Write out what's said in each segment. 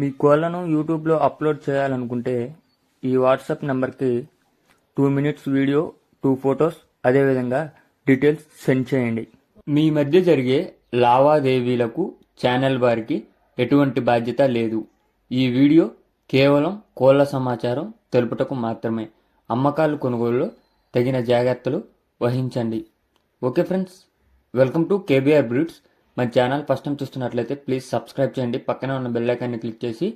మీ కోళ్ళను యూట్యూబ్లో అప్లోడ్ చేయాలనుకుంటే ఈ వాట్సాప్ నెంబర్కి two minutes video two photos అదేవిధంగా డీటెయిల్స్ సెండ్ చేయండి. మీ మధ్య జరిగే లావాదేవీలకు ఛానల్ వారికి ఎటువంటి బాధ్యత లేదు. ఈ వీడియో కేవలం కోళ్ళ సమాచారం తెలుపుటకు మాత్రమే. అమ్మకాలు కొనుగోలులో తగిన జాగ్రత్తలు వహించండి. Okay friends welcome to KBR breeds. మా ఛానల్ ఫస్ట్ టైం చూస్తున్నట్లయితే ప్లీజ్ సబ్స్క్రైబ్ చేయండి. పక్కన ఉన్న బెల్ ఐకాన్ని క్లిక్ చేసి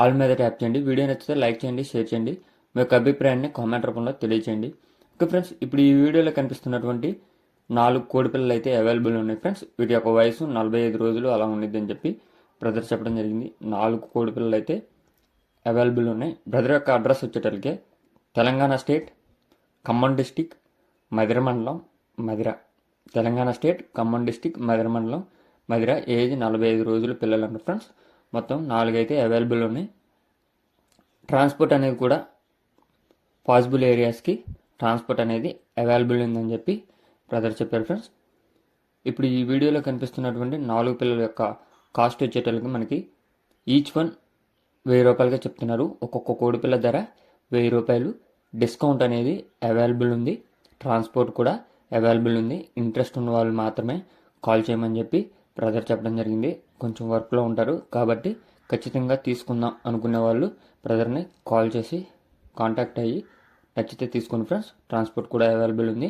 ఆల్ మీద ట్యాప్ చేయండి. వీడియో నచ్చితే లైక్ చేయండి షేర్ చేయండి. మీ యొక్క అభిప్రాయాన్ని కామెంట్ రూపంలో తెలియచేయండి. ఓకే ఫ్రెండ్స్ ఇప్పుడు ఈ వీడియోలో కనిపిస్తున్నటువంటి నాలుగు కోడి పిల్లలు అయితే అవైలబుల్ ఉన్నాయి ఫ్రెండ్స్ వీటి యొక్క వయసు నలభై ఐదు రోజులు అలా ఉండిద్ది అని చెప్పి బ్రదర్ చెప్పడం జరిగింది. నాలుగు కోడి పిల్లలు అయితే అవైలబుల్ ఉన్నాయి. బ్రదర్ యొక్క అడ్రస్ వచ్చేటప్పటికే తెలంగాణ స్టేట్ ఖమ్మం డిస్టిక్ మధిర మండలం మధిర తెలంగాణ స్టేట్ ఖమ్మం డిస్టిక్ మధిర మండలం మధిర ఏజ్ నలభై ఐదు రోజులు పిల్లలు అన్న ఫ్రెండ్స్. మొత్తం నాలుగైతే అవైలబుల్ ఉన్నాయి. ట్రాన్స్పోర్ట్ అనేది కూడా పాసిబుల్ ఏరియాస్కి ట్రాన్స్పోర్ట్ అనేది అవైలబుల్ ఉందని చెప్పి బ్రదర్ చెప్పారు ఫ్రెండ్స్ ఇప్పుడు ఈ వీడియోలో కనిపిస్తున్నటువంటి నాలుగు పిల్లల యొక్క కాస్ట్ వచ్చేటప్పటికి మనకి ఈచ్ వన్ వెయ్యి రూపాయలుగా చెప్తున్నారు. ఒక్కొక్క కోడి పిల్ల ధర వెయ్యి రూపాయలు. డిస్కౌంట్ అనేది అవైలబుల్ ఉంది. ట్రాన్స్పోర్ట్ కూడా అవైలబుల్ ఉంది. ఇంట్రెస్ట్ ఉన్న వాళ్ళు మాత్రమే కాల్ చేయమని చెప్పి బ్రదర్ చెప్పడం జరిగింది. కొంచెం వర్క్లో ఉంటారు. కాబట్టి ఖచ్చితంగా తీసుకుందాం అనుకునే వాళ్ళు బ్రదర్ని కాల్ చేసి కాంటాక్ట్ అయ్యి నచ్చితే తీసుకోండి ఫ్రెండ్స్ ట్రాన్స్పోర్ట్ కూడా అవైలబుల్ ఉంది.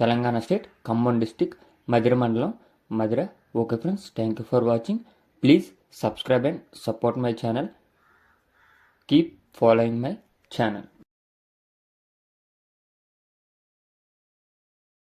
తెలంగాణ స్టేట్ ఖమ్మం డిస్టిక్ మధిర మండలం Madhira. Okay friends thank you for watching please subscribe and support my channel keep following my channel